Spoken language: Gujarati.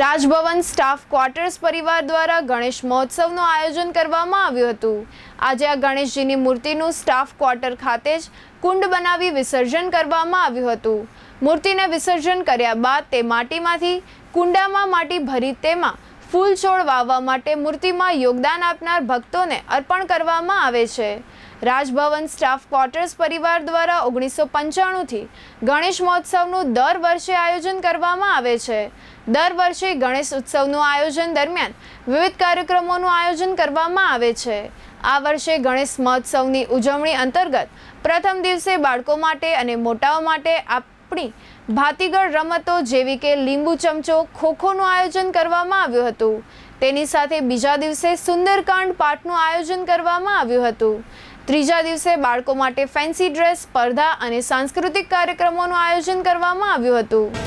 રાજભવન સ્ટાફ ક્વાર્ટર્સ પરિવાર દ્વારા ગણેશ મહોત્સવનું આયોજન કરવામાં આવ્યું હતું. આજે આ ગણેશજીની મૂર્તિનું સ્ટાફ ક્વાર્ટર ખાતે જ કુંડ બનાવી વિસર્જન કરવામાં આવ્યું હતું. મૂર્તિને વિસર્જન કર્યા બાદ તે માટીમાંથી, કુંડામાં માટી ભરી તેમાં ફૂલ છોડ વાવવા માટે મૂર્તિમાં યોગદાન આપનાર ભક્તોને અર્પણ કરવામાં આવે છે. રાજભવન સ્ટાફ ક્વાર્ટર્સ પરિવાર દ્વારા ઓગણીસો પંચાણુંથી ગણેશ મહોત્સવનું દર વર્ષે આયોજન કરવામાં આવે છે. દર વર્ષે ગણેશ ઉત્સવનું આયોજન દરમિયાન વિવિધ કાર્યક્રમોનું આયોજન કરવામાં આવે છે. આ વર્ષે ગણેશ મહોત્સવની ઉજવણી અંતર્ગત પ્રથમ દિવસે બાળકો માટે અને મોટાઓ માટે આપણી ભાતીગળ રમતો જેવી કે લીંબુ ચમચો ખોખોનું આયોજન કરવામાં આવ્યું હતું. તેની સાથે બીજા દિવસે સુંદરકાંડ પાઠનું આયોજન કરવામાં આવ્યું હતું. ત્રીજા દિવસે બાળકો માટે ફેન્સી ડ્રેસ, સ્પર્ધા અને સાંસ્કૃતિક કાર્યક્રમોનું આયોજન કરવામાં આવ્યું હતું.